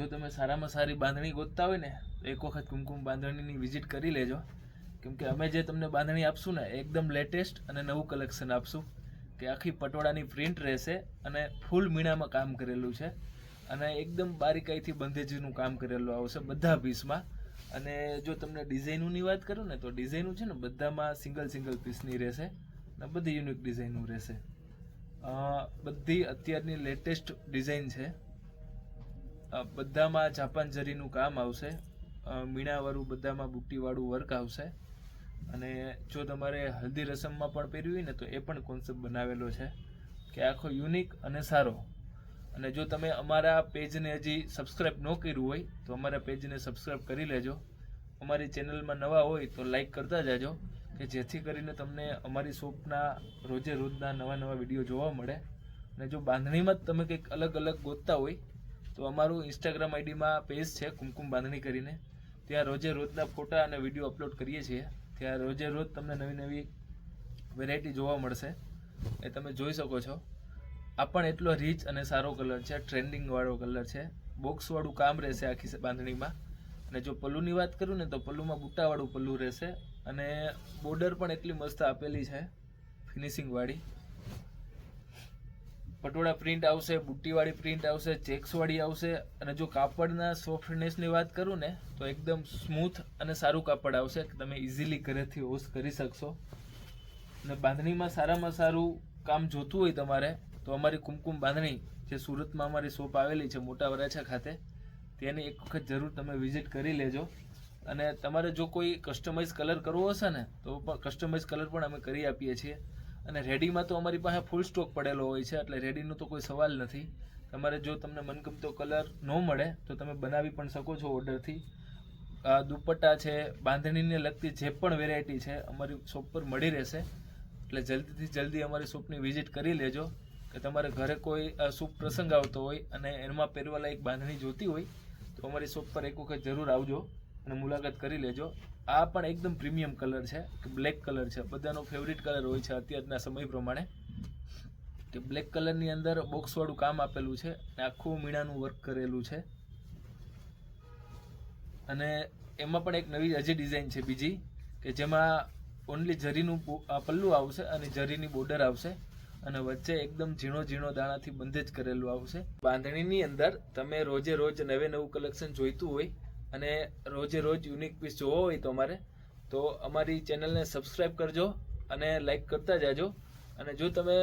જો તમે સારામાં સારી બાંધણી ગોતતા હોય ને તો એક વખત કુમકુમ બાંધણીની વિઝિટ કરી લેજો. કેમ કે અમે જે તમને બાંધણી આપશું ને એકદમ લેટેસ્ટ અને નવું કલેક્શન આપશું કે આખી પટોળાની પ્રિન્ટ રહેશે અને ફૂલ મીણામાં કામ કરેલું છે. અને એકદમ બારીકાઈથી બંધેજીનું કામ કરેલું આવશે બધા પીસમાં અને જો તમને ડિઝાઇનોની વાત કરું ને, તો ડિઝાઇનો છે ને બધામાં સિંગલ સિંગલ પીસની રહેશે અને બધી યુનિક ડિઝાઇનો રહેશે. બધી અત્યારની લેટેસ્ટ ડિઝાઇન છે. બધામાં જાપાન જરીનું કામ આવશે. મીણાવાળું બધામાં બુટ્ટીવાળું વર્ક આવશે. અને જો તમારે હલ્દી રસમમાં પણ પહેરવી હોય ને, તો એ પણ કોન્સેપ્ટ બનાવેલો છે કે આખો યુનિક અને સારો. અને જો તમે અમારા પેજને હજી સબસ્ક્રાઈબ ન કર્યું હોય, તો અમારા પેજને સબસ્ક્રાઇબ કરી લેજો. અમારી ચેનલમાં નવા હોય, તો લાઈક કરતા જાજો, કે જેથી કરીને તમને અમારી શોપના રોજે રોજના નવા નવા વીડિયો જોવા મળે. અને જો બાંધણીમાં જ તમે કંઈક અલગ અલગ ગોતતા હોય તો અમારું ઇન્સ્ટાગ્રામ આઈડીમાં પેજ છે, કુમકુમ બાંધણી કરીને. ત્યાં રોજે રોજના ફોટા અને વીડિયો અપલોડ કરીએ છીએ. ત્યાં રોજે રોજ તમને નવી નવી વેરાયટી જોવા મળશે. એ તમે જોઈ શકો છો. આ પણ એટલો રીચ અને સારો કલર છે ટ્રેન્ડિંગવાળો કલર છે. બોક્સવાળું કામ રહેશે આખી બાંધણીમાં. અને જો પલ્લુની વાત કરું ને તો પલ્લુમાં બુટ્ટાવાળું પલ્લું રહેશે. અને બોર્ડર પણ એટલી મસ્ત આપેલી છે ફિનિશિંગ વાળી. પટોળા પ્રિન્ટ આવશે, બુટ્ટીવાળી પ્રિન્ટ આવશે, ચેક્સવાળી આવશે અને જો કાપડના સોફ્ટનેસની વાત કરું ને, તો એકદમ સ્મૂથ અને સારું કાપડ આવશે તમે ઇઝીલી ઘરેથી વોશ કરી શકશો. અને બાંધણીમાં સારામાં સારું કામ જોતું હોય તમારે, તો અમારી કુમકુમ બાંધણી જે સુરતમાં અમારી શોપ આવેલી છે, મોટા વરાછા ખાતે, તેની એક વખત જરૂર તમે વિઝિટ કરી લેજો. અને તમારે જો કોઈ કસ્ટમાઇઝ કલર કરવો હશે ને, તો પણ કસ્ટમાઇઝ કલર પણ અમે કરી આપીએ છીએ. અને રેડીમાં તો અમારી પાસે ફૂલ સ્ટોક પડેલો હોય છે, એટલે રેડીનો તો કોઈ સવાલ નથી. તમારે જો તમને મનગમતો કલર ન મળે, તો તમે બનાવી પણ શકો છો ઓર્ડરથી દુપટ્ટા છે, બાંધણીને લગતી જે પણ વેરાયટી છે, અમારી શોપ પર મળી રહેશે. એટલે જલ્દીથી જલ્દી અમારી શોપની વિઝિટ કરી લેજો. કે તમારે ઘરે કોઈ શુભ પ્રસંગ આવતો હોય અને એમાં પહેરવાલાયક બાંધણી જોતી હોય, તો અમારી શોપ પર એક વખત જરૂર આવજો. અને મુલાકાત કરી લેજો. આ પણ એકદમ પ્રીમિયમ કલર છે, કે બ્લેક કલર છે. બધાનો ફેવરિટ કલર હોય છે અત્યારના સમય પ્રમાણે. કે બ્લેક કલરની અંદર બોક્સવાળું કામ આપેલું છે અને આખું મીણાનું વર્ક કરેલું છે. અને એમાં પણ એક નવી હજી ડિઝાઇન છે બીજી, કે જેમાં ઓનલી જરીનું પલ્લું આવશે અને જરીની બોર્ડર આવશે અને વચ્ચે એકદમ ઝીણો ઝીણો દાણાથી બંધ જ કરેલું આવશે. બાંધણીની અંદર તમે રોજે રોજ નવે નવું કલેક્શન જોઈતું હોય અને રોજે રોજ યુનિક પીસ જોવો હોય તો અમારે, તો અમારી ચેનલને સબસ્ક્રાઈબ કરજો અને લાઈક કરતા જાજો. અને જો તમે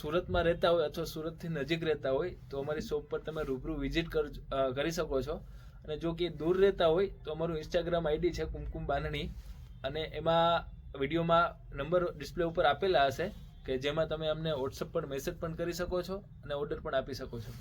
સુરતમાં રહેતા હોય અથવા સુરતથી નજીક રહેતા હોય, તો અમારી શોપ પર તમે રૂબરૂ વિઝિટ કરી શકો છો. અને જો કે દૂર રહેતા હોય, તો અમારું ઇન્સ્ટાગ્રામ આઈડી છે કુમકુમ બાંધણી અને એમાં વિડીયોમાં નંબર ડિસ્પ્લે ઉપર આપેલા હશે, કે જેમાં તમે અમને વોટ્સઅપ પર મેસેજ પણ કરી શકો છો અને ઓર્ડર પણ આપી શકો છો.